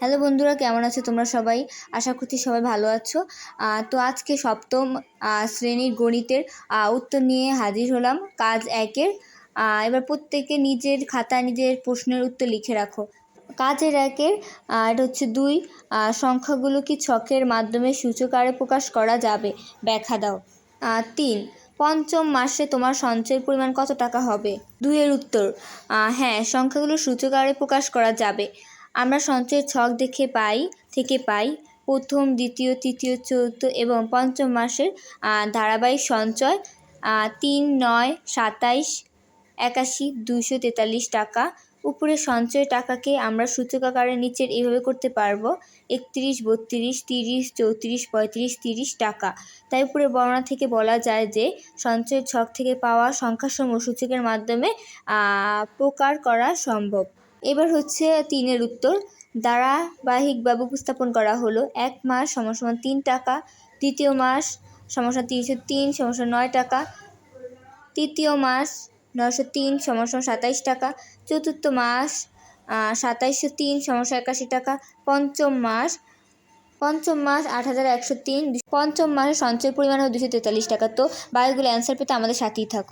Hello বন্ধুরা, কেমন আছো তোমরা সবাই? আশা করছি সবাই ভালো আছো। তো আজকে সপ্তম শ্রেণির গণিতের উত্তর নিয়ে হাজির হলাম কাজ একের। এবার প্রত্যেকে নিজের খাতায় নিজের প্রশ্নের উত্তর লিখে রাখো। কাজের একের এটা হচ্ছে দুই সংখ্যাগুলো কি ছকের মাধ্যমে সূচকারে প্রকাশ করা যাবে? ব্যাখ্যা দাও। তিন, পঞ্চম মাসে তোমার সঞ্চয়ের পরিমাণ কত টাকা হবে? দুইয়ের উত্তর হ্যাঁ সংখ্যাগুলো সূচকারে প্রকাশ করা যাবে। আমরা সঞ্চয়ের ছক দেখে পাই, থেকে পাই। প্রথম, দ্বিতীয়, তৃতীয়, চতুর্থ এবং পঞ্চম মাসের ধারাবাহিক সঞ্চয় তিন, নয়, সাতাইশ, একাশি, দুইশো তেতাল্লিশ টাকা। উপরে সঞ্চয় টাকাকে আমরা সূচক আকারে নিচের এইভাবে করতে পারব। একত্রিশ, বত্রিশ, তিরিশ, চৌত্রিশ, পঁয়ত্রিশ, তিরিশ টাকা। তাই উপরে বর্ণনা থেকে বলা যায় যে, সঞ্চয়ের ছক থেকে পাওয়া সংখ্যাসমূহ সূচকের মাধ্যমে প্রকার করা সম্ভব। এবার হচ্ছে তিনের উত্তর। ধারাবাহিক ধারাবাহিকভাবে উপস্থাপন করা হলো। এক মাস সমান সমান তিন টাকা। দ্বিতীয় মাস সমান তিনশো তিন, সমান নয় টাকা। তৃতীয় মাস নশো তিন, সমান সাতাইশ টাকা। চতুর্থ মাস সাতাইশশো তিন, সমান একাশি টাকা। পঞ্চম মাস পঞ্চম মাস আট হাজার একশো তিন পঞ্চম মাসে সঞ্চয় পরিমাণ হবে দুশো তেতাল্লিশ টাকা। তো বাকিগুলো অ্যান্সার পেতে আমাদের সাথেই থাকো।